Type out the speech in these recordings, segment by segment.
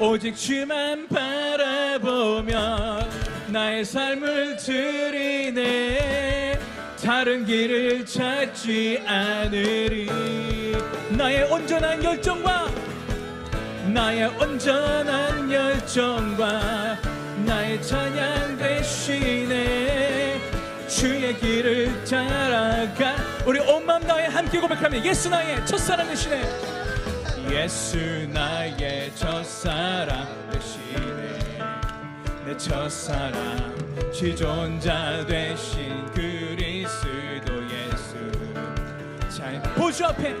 오직 주만 바라보며 나의 삶을 드리네. 다른 길을 찾지 않으리. 나의 온전한 열정과 나의 온전한 열정과 나의 찬양 대신에 주의 길을 따라가. 우리 온 마음 다해 함께 고백하며 예수 나의 첫사랑 대신에 예수 나의 첫사랑 대신에 내 첫사랑 지존자 되신 그리스도 예수. 자 보주 앞에.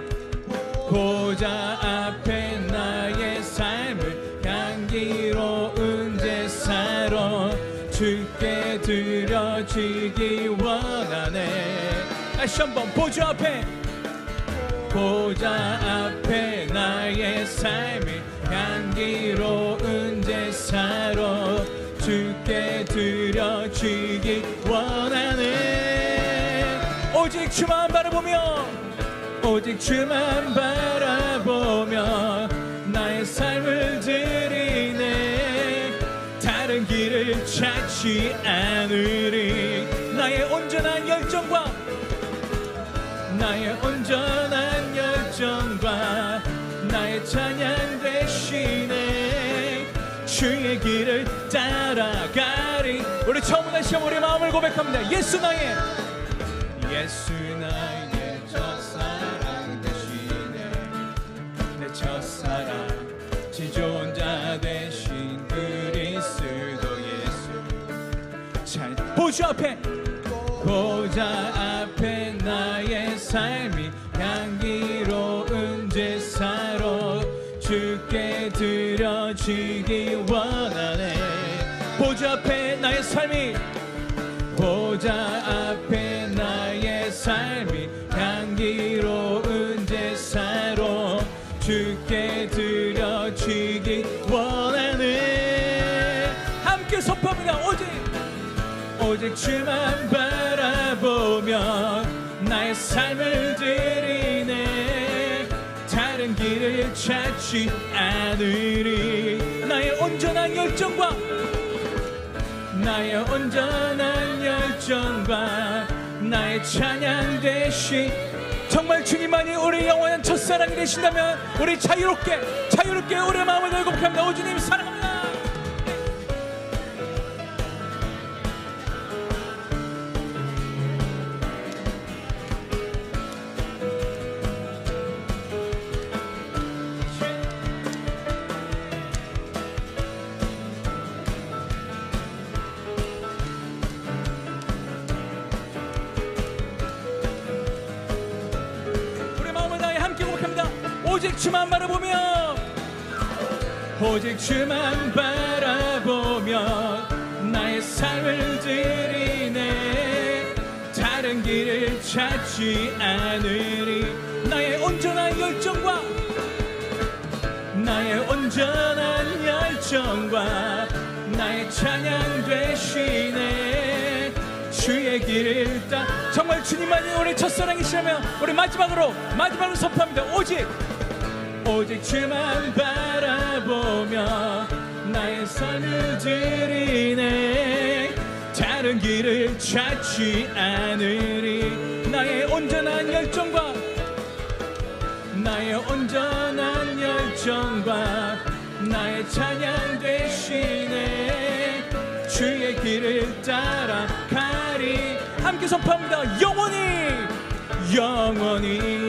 보좌 앞에 나의 삶을 향기로운 제사로 주께 드려지기 원하네. 다시 한번 보좌 앞에 보좌 앞에 나의 삶을 향기로운 제사로 주께 드려지기 원하네. 오직 주만 바라보며 오직 주만 바라보며 나의 삶을 드리네. 다른 길을 찾지 않으리. 나의 온전한 열정과 나의 온전한 열정과 나의 찬양 대신에 주의 길을 따라가리. 우리 처음 다시 우리 마음을 고백합니다. 예수 나의 예수 나의 첫사랑 대신에 내 첫사랑 지존자 되신 그리스도 예수. 잘 보좌 앞에 삶이 향기로운 제사로 주께 드려지기 원하네. 보좌 앞에 나의 삶이 보좌 앞에 나의 삶이 향기로운 제사로 주께 드려지기 원하네. 함께 선포합니다. 오직 오직 주만 바라보며 나의 삶을 드리네. 다른 길을 찾지 않으리. 나의 온전한 열정과 나의 온전한 열정과 나의 찬양 대신 정말 주님만이 우리 영원한 첫사랑이 되신다면 우리 자유롭게 자유롭게 우리의 마음을 열고 합니다. 오 주님 사랑합니다 오직 주만 바라보며 오직 주만 바라보며 나의 삶을 드리네. 다른 길을 찾지 않으리. 나의 온전한 열정과 나의 온전한 열정과 나의 찬양 대신에 주의 길을 따 정말 주님만이 우리 첫사랑이시라면 우리 마지막으로 마지막으로 선포합니다. 오직 오직 주만 바라보며 나의 삶을 드리네. 다른 길을 찾지 않으리. 나의 온전한 열정과 나의 온전한 열정과 나의 찬양 대신에 주의 길을 따라 가리. 함께 선포합니다. 영원히 영원히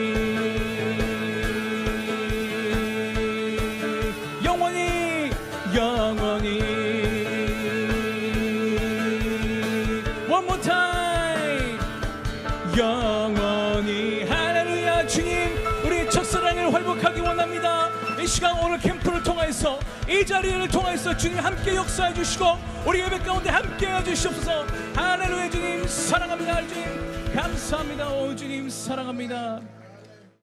영원히. 할렐루야 주님. 우리 첫사랑을 회복하기 원합니다. 이 시간 오늘 캠프를 통해서 이 자리를 통해서 주님 함께 역사해 주시고 우리 예배 가운데 함께 해 주시옵소서. 할렐루야 주님. 사랑합니다 주님. 감사합니다. 오 주님 사랑합니다